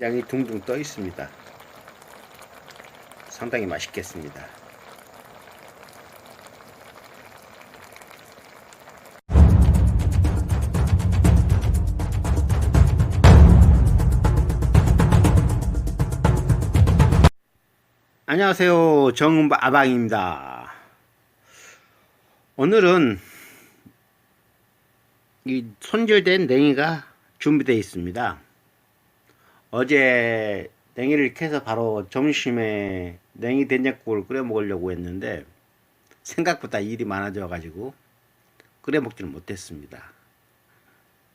양이 둥둥 떠 있습니다. 상당히 맛있겠습니다. 안녕하세요. 정아방입니다. 오늘은 이 손질된 냉이가 준비되어 있습니다. 어제 냉이를 캐서 바로 점심에 냉이 된장국을 끓여 먹으려고 했는데 생각보다 일이 많아져 가지고 끓여 먹지는 못했습니다.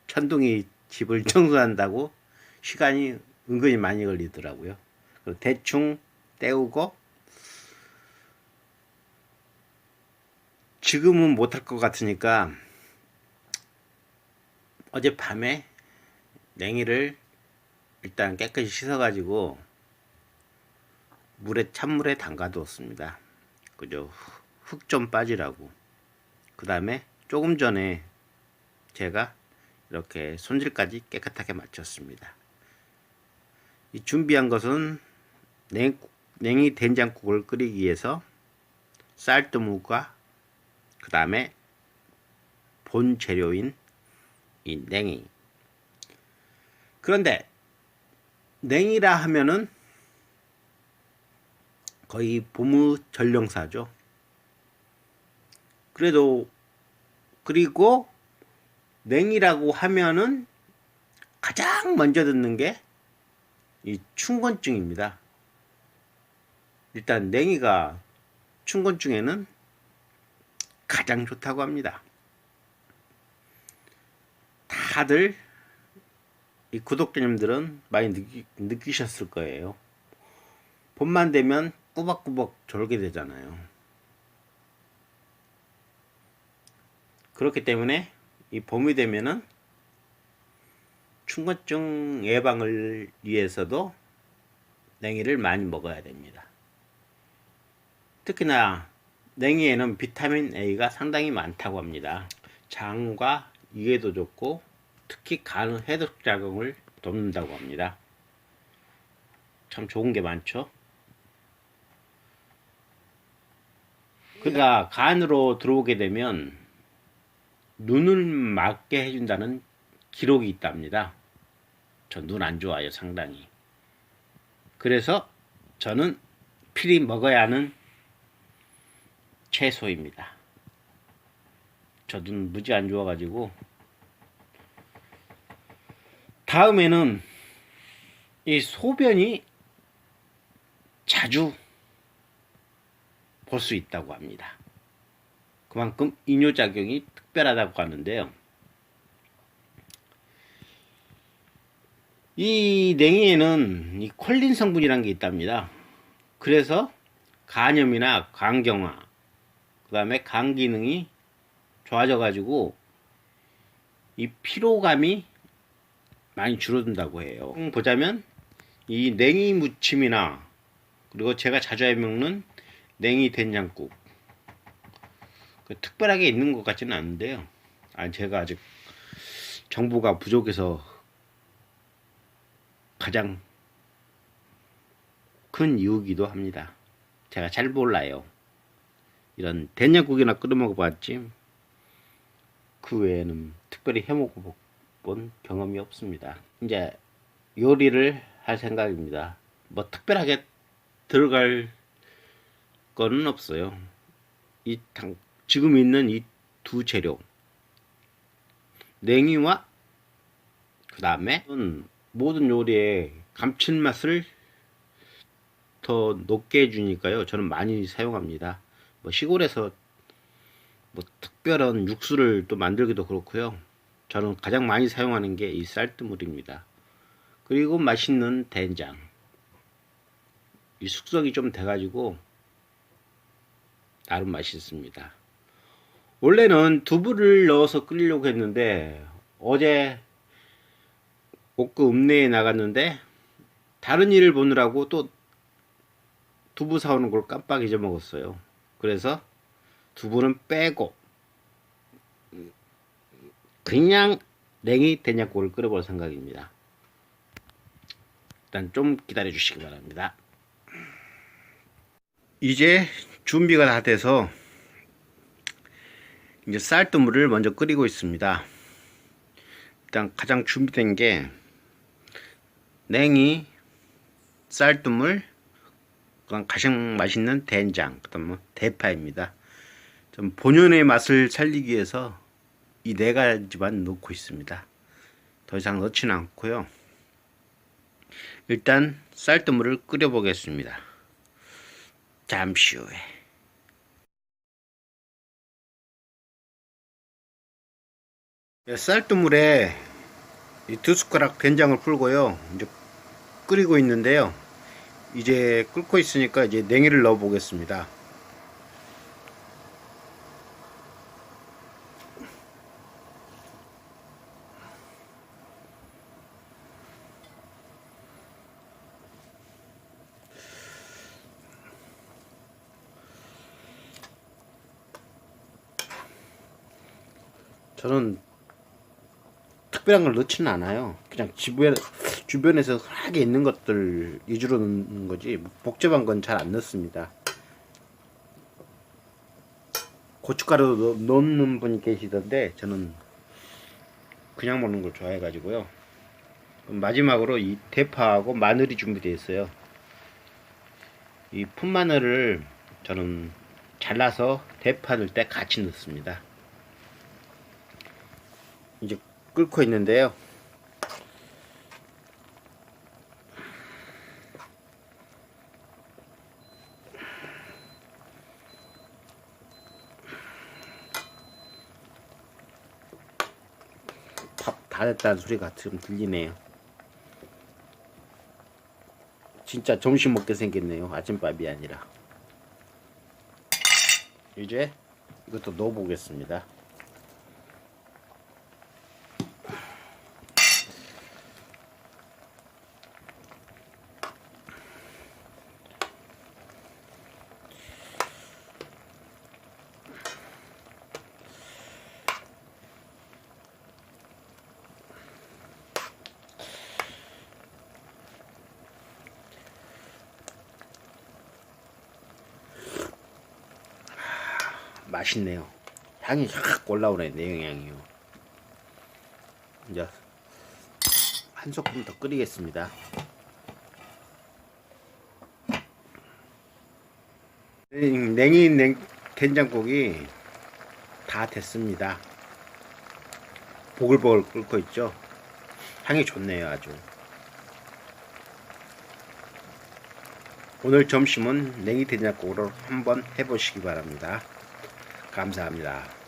천둥이 집을 청소한다고 시간이 은근히 많이 걸리더라고요. 대충 때우고 지금은 못할 것 같으니까 어젯밤에 냉이를 일단 깨끗이 씻어가지고 물에 찬물에 담가두었습니다. 그죠? 흙 좀 빠지라고. 그 다음에 조금 전에 제가 이렇게 손질까지 깨끗하게 마쳤습니다. 이 준비한 것은 냉, 냉이 된장국을 끓이기 위해서 쌀뜨물과 그 다음에 본 재료인 이 냉이. 그런데 냉이라 하면은 거의 봄의 전령사죠. 그래도 그리고 냉이라고 하면은 가장 먼저 듣는 게 이 충곤증입니다. 일단 냉이가 충곤증에는 가장 좋다고 합니다. 다들 이 구독자님들은 많이 느끼, 느끼셨을 거예요. 봄만 되면 꾸벅꾸벅 졸게 되잖아요. 그렇기 때문에 이 봄이 되면은 충곤증 예방을 위해서도 냉이를 많이 먹어야 됩니다. 특히나 냉이에는 비타민 A가 상당히 많다고 합니다. 장과 이에도 좋고 특히 간 해독 작용을 돕는다고 합니다. 참 좋은 게 많죠. 그러니까 간으로 들어오게 되면 눈을 막게 해준다는 기록이 있답니다. 저 눈 안 좋아요, 상당히. 그래서 저는 필히 먹어야 하는 채소입니다. 저 눈 무지 안 좋아가지고 다음에는 이 소변이 자주 볼 수 있다고 합니다. 그만큼 이뇨작용이 특별하다고 하는데요. 이 냉이에는 이 콜린 성분이라는 게 있답니다. 그래서 간염이나 간경화, 그 다음에 간 기능이 좋아져 가지고 이 피로감이 많이 줄어든다고 해요. 음, 보자면 이 냉이 무침이나 그리고 제가 자주 해 먹는 냉이 된장국 그 특별하게 있는 것 같지는 않은데요. 아 제가 아직 정보가 부족해서 가장 큰 이유기도 합니다. 제가 잘 몰라요. 이런 된장국이나 끓여 먹어봤지 그 외에는 특별히 해 먹어 본 경험이 없습니다. 이제 요리를 할 생각입니다. 뭐 특별하게 들어갈 거는 없어요. 이 당, 지금 있는 이 두 재료 냉이와 그 다음에 모든 요리에 감칠맛을 더 높게 해주니까요. 저는 많이 사용합니다. 뭐 시골에서 뭐 특별한 육수를 또 만들기도 그렇고요. 저는 가장 많이 사용하는 게 이 쌀뜨물입니다. 그리고 맛있는 된장. 이 숙성이 좀 돼가지고 나름 맛있습니다. 원래는 두부를 넣어서 끓이려고 했는데 어제 옥구 읍내에 나갔는데 다른 일을 보느라고 또 두부 사오는 걸 깜빡 잊어먹었어요. 그래서 두부는 빼고 그냥 냉이 된장국을 끓여볼 생각입니다. 일단 좀 기다려 주시기 바랍니다. 이제 준비가 다 돼서 이제 쌀뜨물을 먼저 끓이고 있습니다. 일단 가장 준비된 게 냉이, 쌀뜨물, 그다음 가장 맛있는 된장, 그다음 대파입니다. 좀 본연의 맛을 살리기 위해서 이 네 가지만 넣고 있습니다. 더 이상 넣지는 않고요. 일단 쌀뜨물을 끓여 보겠습니다. 잠시 후에. 예, 쌀뜨물에 이두 숟가락 된장을 풀고요. 이제 끓이고 있는데요. 이제 끓고 있으니까 이제 냉이를 넣어 보겠습니다. 저는 특별한 걸 넣지는 않아요. 그냥 주변, 주변에서 흔하게 있는 것들 위주로 넣는 거지, 복잡한 건 잘 안 넣습니다. 고춧가루 넣- 넣는 분이 계시던데, 저는 그냥 먹는 걸 좋아해가지고요. 마지막으로 이 대파하고 마늘이 준비되어 있어요. 이 풋마늘을 저는 잘라서 대파 넣을 때 같이 넣습니다. 이제 끓고 있는데요. 밥 다 됐다는 소리가 좀 들리네요. 진짜 점심 먹게 생겼네요. 아침밥이 아니라. 이제 이것도 넣어 보겠습니다. 맛있네요. 향이 확 올라오네, 내용향이요. 이제 한 소끔 더 끓이겠습니다. 음, 냉이 냉, 된장국이 다 됐습니다. 보글보글 끓고 있죠. 향이 좋네요, 아주. 오늘 점심은 냉이 된장국으로 한번 해보시기 바랍니다. 감사합니다.